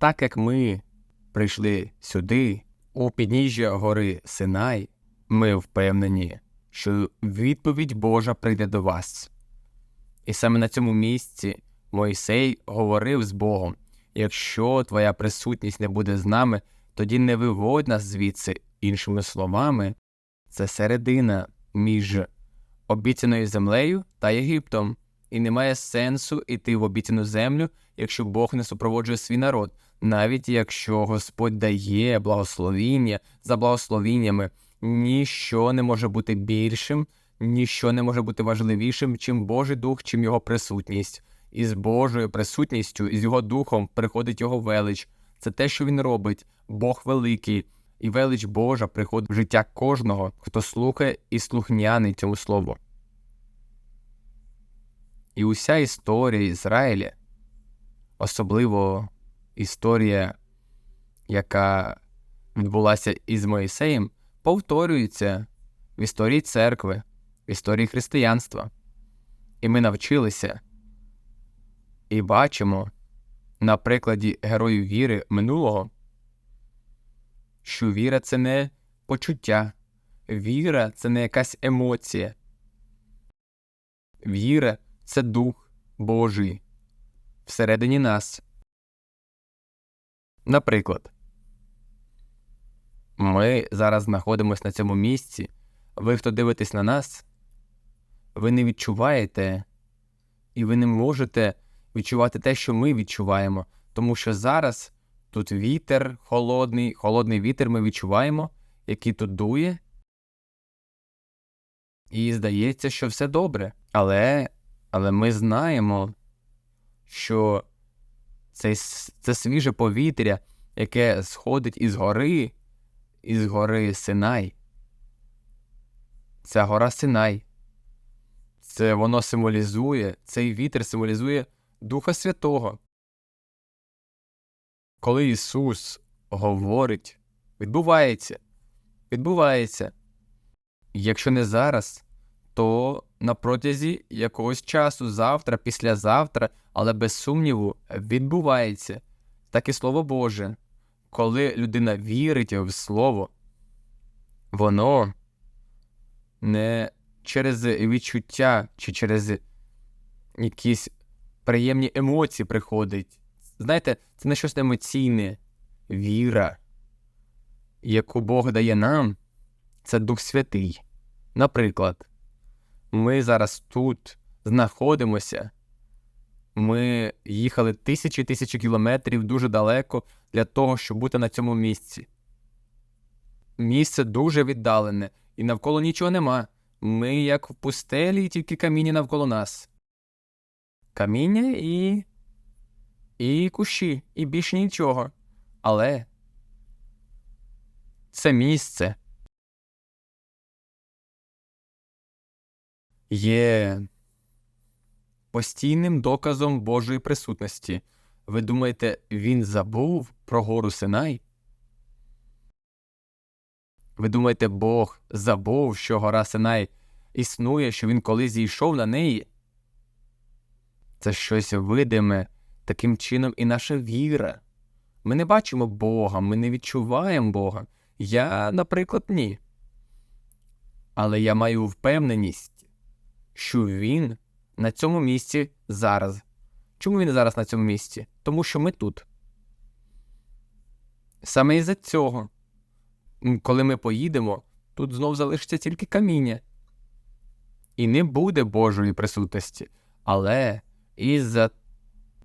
так як ми прийшли сюди, у підніжжя гори Синай, ми впевнені, що відповідь Божа прийде до вас. І саме на цьому місці Мойсей говорив з Богом: якщо твоя присутність не буде з нами, тоді не виводь нас звідси, іншими словами, це середина між обіцяною землею та Єгиптом, і немає сенсу йти в обіцяну землю, якщо Бог не супроводжує свій народ, навіть якщо Господь дає благословіння за благословіннями, ніщо не може бути більшим, ніщо не може бути важливішим, чим Божий дух, чим його присутність. І з Божою присутністю, і з його духом приходить його велич. Це те, що він робить, Бог великий, і велич Божа приходить в життя кожного, хто слухає і слухняний цьому слову. І уся історія Ізраїля, особливо історія, яка відбулася із Моїсеєм, повторюється в історії церкви, в історії християнства. І ми навчилися і бачимо на прикладі героїв віри минулого, що віра це не почуття, віра це не якась емоція. Віра це Дух Божий всередині нас. Наприклад, ми зараз знаходимося на цьому місці. Ви, хто дивитесь на нас, ви не відчуваєте, і ви не можете відчувати те, що ми відчуваємо, тому що зараз тут вітер холодний, холодний вітер ми відчуваємо, який тут дує. І здається, що все добре. Але але ми знаємо, що це, це свіже повітря, яке сходить із гори, із гори Синай. Ця гора Синай. Це воно символізує, цей вітер символізує Духа Святого. Коли Ісус говорить, відбувається, відбувається. Якщо не зараз, то на протязі якогось часу, завтра, післязавтра, але без сумніву, відбувається так і Слово Боже. Коли людина вірить в Слово, воно не через відчуття чи через якісь приємні емоції приходить. Знаєте, це не щось емоційне. Віра, яку Бог дає нам, це Дух Святий. Наприклад, ми зараз тут знаходимося. Ми їхали тисячі тисячі кілометрів дуже далеко для того, щоб бути на цьому місці. Місце дуже віддалене, і навколо нічого нема. Ми як в пустелі, тільки каміння навколо нас. Каміння і. і кущі, і більше нічого. Але це місце є постійним доказом Божої присутності. Ви думаєте, він забув про гору Синай? Ви думаєте, Бог забув, що гора Синай існує, що він колись зійшов на неї? Це щось видиме, таким чином і наша віра. Ми не бачимо Бога, ми не відчуваємо Бога. Я, наприклад, ні. Але я маю впевненість, що Він на цьому місці зараз. Чому він зараз на цьому місці? Тому що ми тут. Саме із-за цього, коли ми поїдемо, тут знов залишиться тільки каміння. І не буде Божої присутності. Але із-за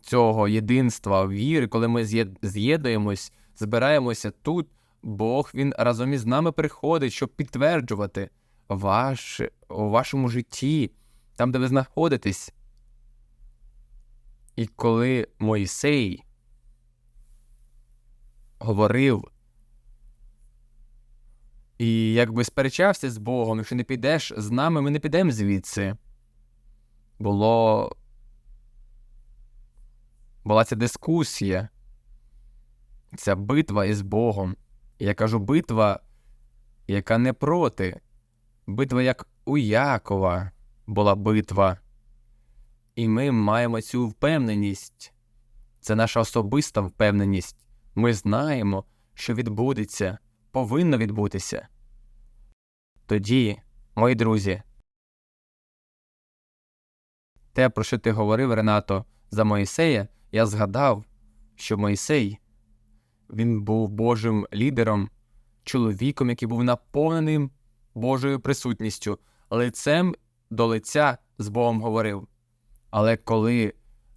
цього єдинства віри, коли ми з'єднуємось, збираємося тут, Бог він разом із нами приходить, щоб підтверджувати ваш, у вашому житті, там, де ви знаходитесь. І коли Мойсей говорив і якби сперечався з Богом, якщо не підеш з нами, ми не підемо звідси. Було була ця дискусія, ця битва із Богом. Я кажу битва, яка не проти, битва як у Якова була битва. І ми маємо цю впевненість. це наша особиста впевненість. Ми знаємо, що відбудеться, повинно відбутися. Тоді, мої друзі, те, про що ти говорив, Ренато, за Моїсея, я згадав, що Моїсей він був Божим лідером, чоловіком, який був наповненим Божою присутністю, лицем до лиця з Богом говорив. Але коли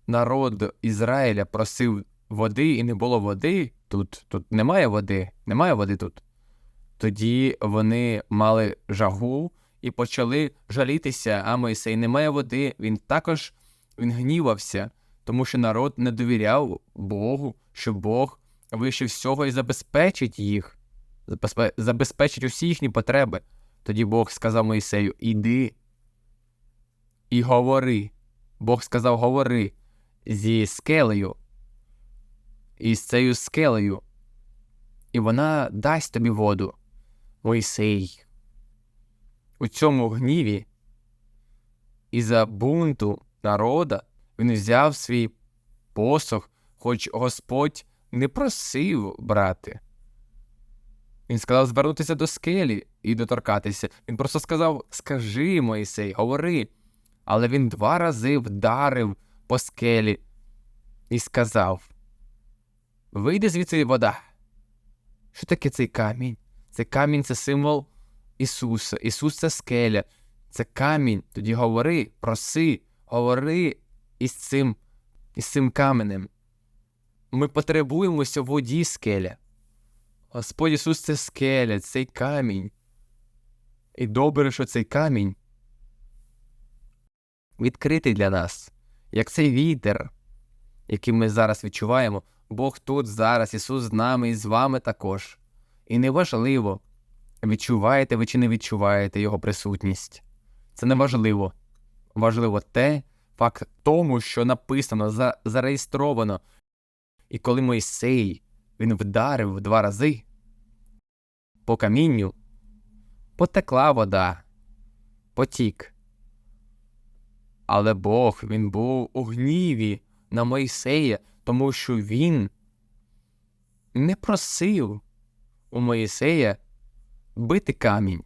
народ Ізраїля просив води і не було води, тут, тут немає води, немає води тут. Тоді вони мали жагу і почали жалітися, а Мойсей немає води. Він також він гнівався, тому що народ не довіряв Богу, що Бог вище всього і забезпечить їх, забезпечить усі їхні потреби. Тоді Бог сказав Моїсею: Іди і говори. Бог сказав: Говори зі скелею, і з цією скелею, і вона дасть тобі воду. Мойсей. У цьому гніві і за бунту народа він взяв свій посох, хоч Господь не просив брати. Він сказав звернутися до скелі і доторкатися. Він просто сказав: Скажи, Моїсей, говори. Але він два рази вдарив по скелі і сказав: Вийде звідси вода. Що таке цей камінь? Цей камінь це символ Ісуса. Ісус це скеля, це камінь. Тоді говори, проси, говори із цим, із цим каменем. Ми потребуємося в воді скеля. Господь Ісус це скеля, цей камінь. І добре, що цей камінь відкритий для нас, як цей вітер, який ми зараз відчуваємо. Бог тут зараз, Ісус з нами і з вами також. І неважливо, відчуваєте ви чи не відчуваєте Його присутність. Це не важливо. Важливо те, факт тому, що написано, за, зареєстровано. І коли Мойсей він вдарив два рази по камінню, потекла вода, потік. Але Бог він був у гніві на Мойсея, тому що він не просив у Моїсея бити камінь,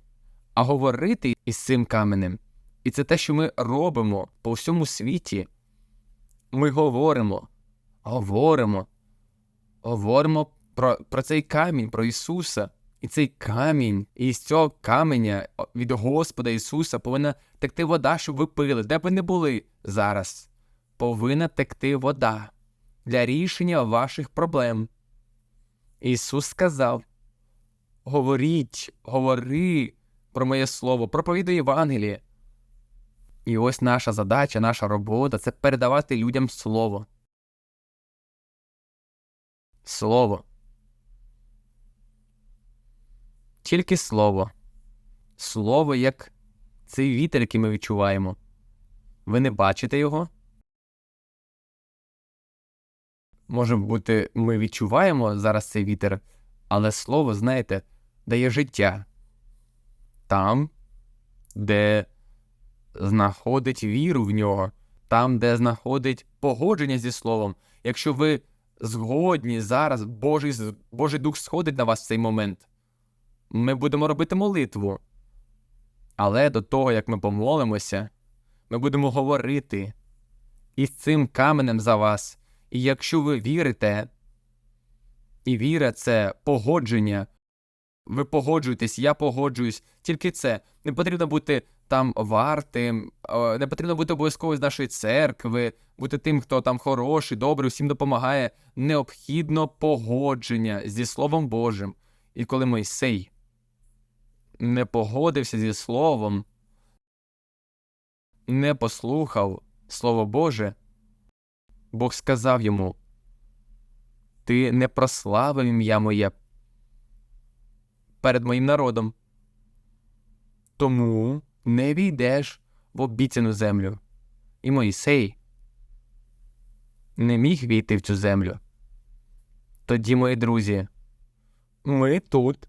а говорити із цим каменем. І це те, що ми робимо по всьому світі. Ми говоримо, говоримо, говоримо про, про цей камінь, про Ісуса. І цей камінь, і з цього каменя від Господа Ісуса повинна текти вода, щоб ви пили, де б ви не були зараз. Повинна текти вода для рішення ваших проблем. Ісус сказав: Говоріть, говори про моє слово, проповідуй Євангеліє. І ось наша задача, наша робота це передавати людям слово. Слово. Тільки слово. Слово як цей вітер, який ми відчуваємо. Ви не бачите його? Може бути, ми відчуваємо зараз цей вітер, але слово, знаєте, дає життя там, де знаходить віру в нього, там, де знаходить погодження зі словом. Якщо ви згодні зараз, Божий, Божий Дух сходить на вас в цей момент, ми будемо робити молитву. Але до того, як ми помолимося, ми будемо говорити із цим каменем за вас. І якщо ви вірите, і віра це погодження, ви погоджуєтесь, я погоджуюсь, тільки це. Не потрібно бути там вартим, не потрібно бути обов'язково з нашої церкви, бути тим, хто там хороший, добрий, всім допомагає. Необхідно погодження зі Словом Божим. І коли Мойсей не погодився зі Словом, не послухав Слово Боже, Бог сказав йому: Ти не прославив ім'я моє перед моїм народом, тому не війдеш в обіцяну землю. І Моїсей не міг війти в цю землю. Тоді, мої друзі, ми тут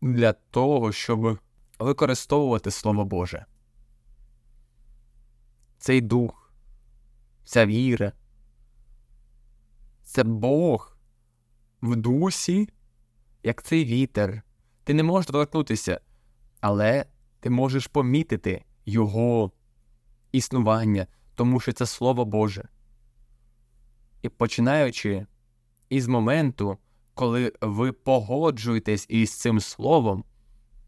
для того, щоб використовувати Слово Боже. Цей дух, ця віра, Це Бог в дусі, як цей вітер. Ти не можеш доторкнутися, але ти можеш помітити його існування, тому що це Слово Боже. І починаючи із моменту, коли ви погоджуєтесь із цим словом,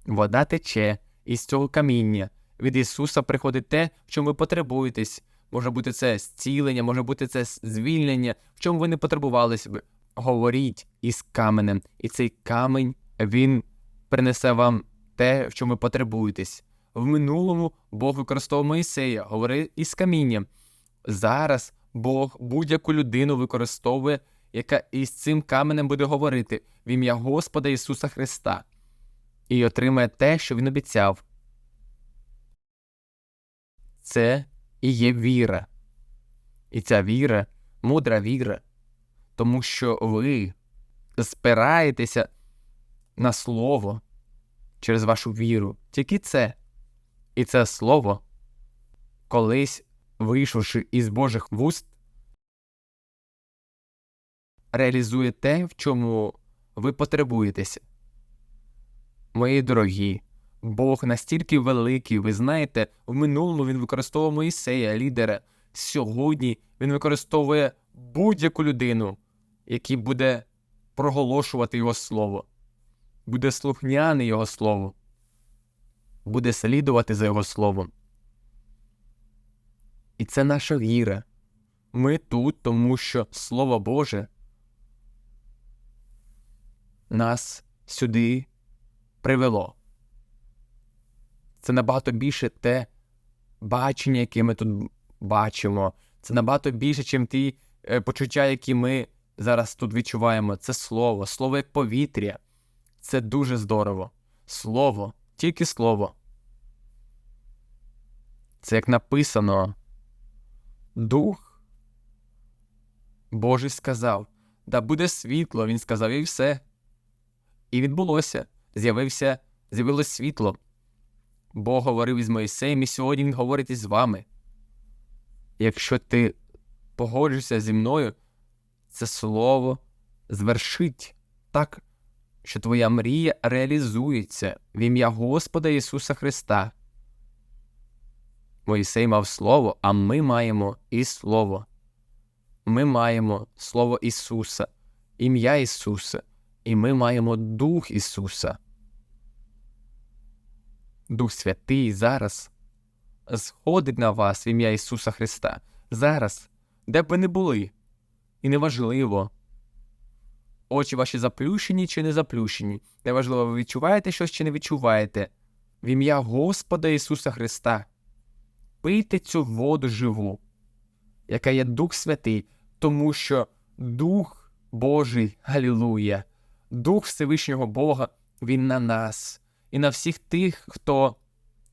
вода тече із цього каміння. Від Ісуса приходить те, в чому ви потребуєтесь. Може бути це зцілення, може бути це звільнення, в чому ви не потребувалися б. Говоріть із каменем, і цей камінь він принесе вам те, в чому ви потребуєтесь. В минулому Бог використовував Моїсея, говорив із камінням. Зараз Бог будь-яку людину використовує, яка із цим каменем буде говорити в ім'я Господа Ісуса Христа і отримає те, що Він обіцяв. Це і є віра. І ця віра мудра віра, тому що ви спираєтеся на слово через вашу віру. Тільки це. І це слово, колись вийшовши із Божих вуст, реалізує те, в чому ви потребуєтеся. Мої дорогі, Бог настільки великий, ви знаєте, в минулому він використовував Моїсея, лідера. Сьогодні він використовує будь-яку людину, який буде проголошувати його слово, буде слухняний його слову, буде слідувати за його словом. І це наша віра. Ми тут, тому що Слово Боже нас сюди привело. Це набагато більше те бачення, яке ми тут бачимо. Це набагато більше, ніж ті е, почуття, які ми зараз тут відчуваємо. Це слово, слово як повітря. Це дуже здорово. Слово, тільки слово. Це як написано. Дух Божий сказав, да буде світло, він сказав і все. І відбулося. З'явився, з'явилось світло. Бог говорив із Моїсеєм, і сьогодні Він говорить із вами. Якщо ти погоджуєшся зі мною, це слово звершить так, що твоя мрія реалізується в ім'я Господа Ісуса Христа. Моїсей мав слово, а ми маємо і слово. Ми маємо Слово Ісуса, ім'я Ісуса, і ми маємо Дух Ісуса. Дух Святий зараз сходить на вас в ім'я Ісуса Христа. Зараз, де б ви не були, і неважливо, очі ваші заплющені чи не заплющені. Неважливо, ви відчуваєте щось чи не відчуваєте. В ім'я Господа Ісуса Христа. Пийте цю воду живу, яка є Дух Святий, тому що Дух Божий, Галілуя, Дух Всевишнього Бога, Він на нас і на всіх тих, хто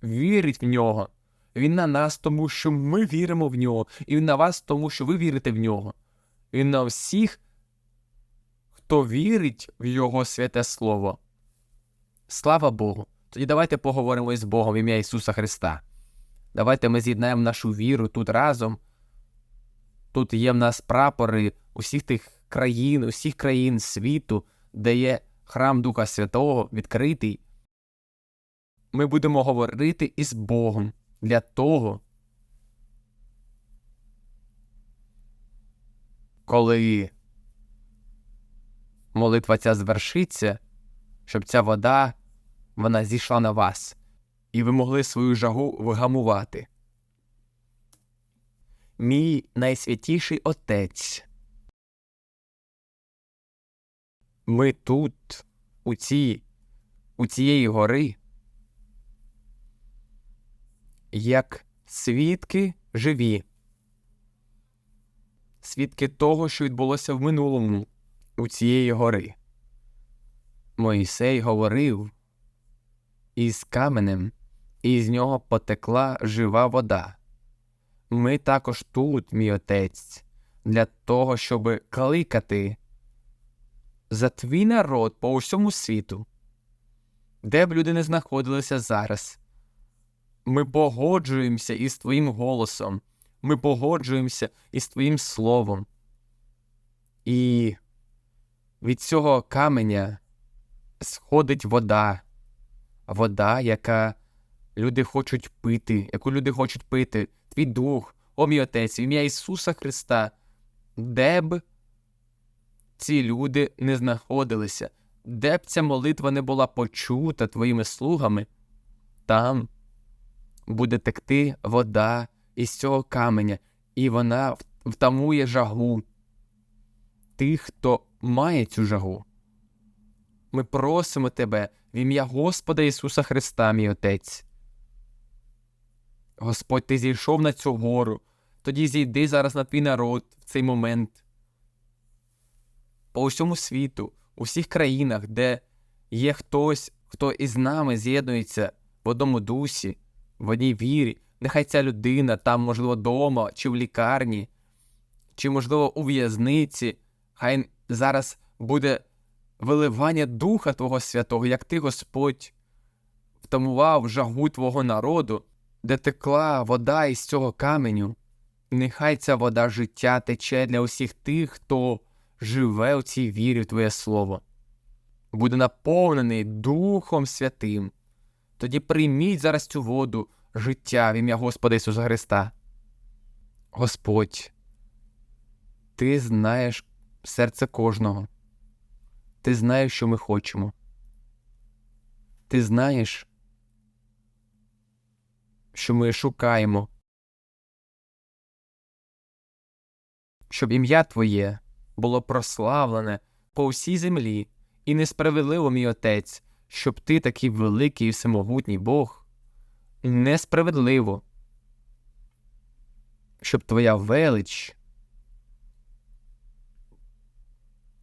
вірить в нього. Він на нас, тому що ми віримо в нього, і на вас, тому що ви вірите в нього. Він на всіх, хто вірить в Його святе Слово. Слава Богу! Тоді давайте поговоримо із Богом в ім'я Ісуса Христа. Давайте ми з'єднаємо нашу віру тут разом. Тут є в нас прапори усіх тих країн, усіх країн світу, де є храм Духа Святого відкритий. Ми будемо говорити із Богом для того, коли молитва ця звершиться, щоб ця вода вона зійшла на вас, і ви могли свою жагу вигамувати. Мій найсвятіший Отець. Ми тут, у цій, у цієї гори, як свідки живі, свідки того, що відбулося в минулому у цієї гори. Моїсей говорив із каменем, і з нього потекла жива вода. Ми також тут, мій отець, для того, щоб кликати за твій народ по усьому світу, де б люди не знаходилися зараз. Ми погоджуємося із твоїм голосом, ми погоджуємося із твоїм словом. І від цього каменя сходить вода, вода, яка люди хочуть пити, яку люди хочуть пити, твій дух, о мій Отець, ім'я Ісуса Христа, де б ці люди не знаходилися, де б ця молитва не була почута твоїми слугами, там буде текти вода із цього каменя, і вона втамує жагу тих, хто має цю жагу. Ми просимо тебе в ім'я Господа Ісуса Христа, мій Отець. Господь, ти зійшов на цю гору, тоді зійди зараз на твій народ в цей момент. По усьому світу, у всіх країнах, де є хтось, хто із нами з'єднується в одному дусі, в одній вірі, нехай ця людина там, можливо, вдома, чи в лікарні, чи, можливо, у в'язниці, хай зараз буде виливання Духа Твого Святого, як Ти, Господь, втамував жагу Твого народу, де текла вода із цього каменю. Нехай ця вода життя тече для усіх тих, хто живе у цій вірі в Твоє Слово, буде наповнений Духом Святим. Тоді прийміть зараз цю воду життя в ім'я Господа Ісуса Христа. Господь, Ти знаєш серце кожного. Ти знаєш, що ми хочемо. Ти знаєш, що ми шукаємо, щоб ім'я Твоє було прославлене по всій землі, і несправедливо, мій Отець, щоб ти такий великий і всемогутній Бог, несправедливо, щоб твоя велич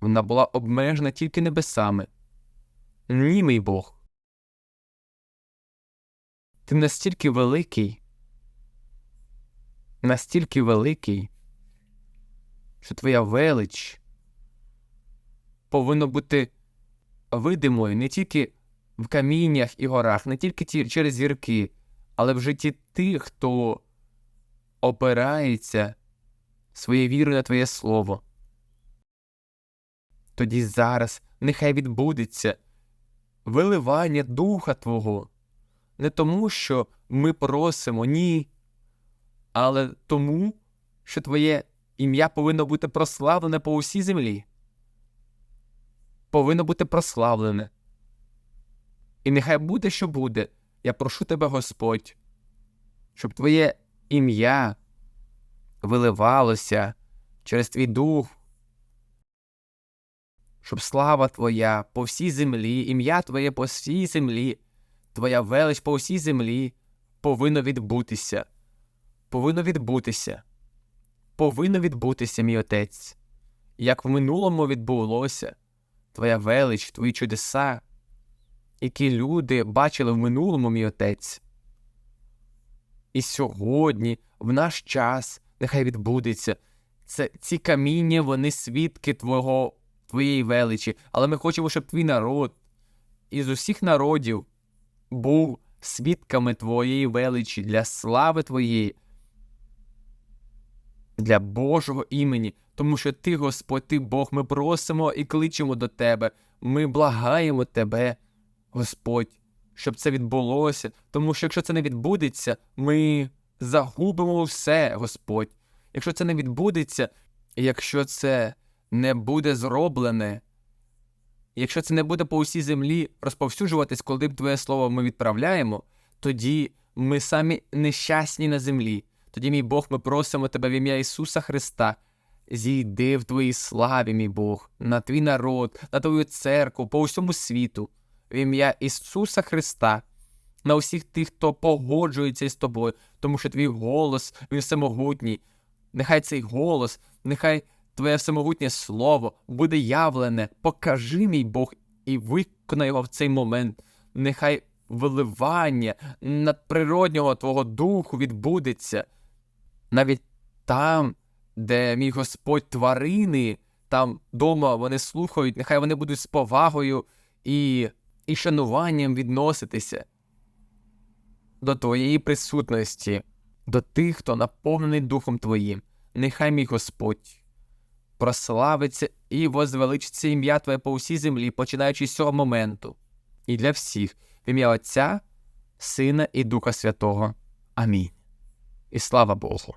вона була обмежена тільки небесами. Ні, мій Бог. Ти настільки великий, настільки великий, що твоя велич повинна бути видимою не тільки в каміннях і горах, не тільки ті, через зірки, але в житті тих, хто опирається своєю вірою на Твоє Слово. Тоді зараз нехай відбудеться виливання Духа Твого, не тому, що ми просимо, ні, але тому, що Твоє ім'я повинно бути прославлене по усій землі. Повинно бути прославлене. І нехай буде, що буде. Я прошу тебе, Господь, щоб Твоє ім'я виливалося через твій дух, щоб слава Твоя по всій землі, ім'я Твоє по всій землі, Твоя велич по всій землі повинно відбутися. Повинно відбутися. Повинно відбутися, мій Отець. Як в минулому відбулося, Твоя велич, Твої чудеса, які люди бачили в минулому, мій Отець. І сьогодні, в наш час, нехай відбудеться. Це ці каміння, вони свідки Твого, Твоєї величі, але ми хочемо, щоб твій народ із усіх народів був свідками Твоєї величі для слави Твоєї, для Божого імені, тому що Ти, Господь, Ти Бог, ми просимо і кличемо до Тебе, ми благаємо Тебе, Господь, щоб це відбулося, тому що якщо це не відбудеться, ми загубимо все, Господь. Якщо це не відбудеться, якщо це не буде зроблене, якщо це не буде по усій землі розповсюджуватись, коли б Твоє слово ми відправляємо, тоді ми самі нещасні на землі. Тоді, мій Бог, ми просимо Тебе в ім'я Ісуса Христа. Зійди в Твоїй славі, мій Бог, на твій народ, на Твою церкву, по усьому світу, в ім'я Ісуса Христа, на усіх тих, хто погоджується із тобою, тому що твій голос, він всемогутній. Нехай цей голос, нехай Твоє всемогутнє слово буде явлене. Покажи, мій Бог, і виконай його в цей момент. Нехай виливання надприроднього Твого духу відбудеться. Навіть там, де мій Господь тварини, там дома вони слухають, нехай вони будуть з повагою і, і шануванням відноситися до Твоєї присутності, до тих, хто наповнений Духом Твоїм. Нехай мій Господь прославиться і возвеличиться ім'я Твоє по усій землі, починаючи з цього моменту. І для всіх, в ім'я Отця, Сина і Духа Святого. Амінь. І слава Богу.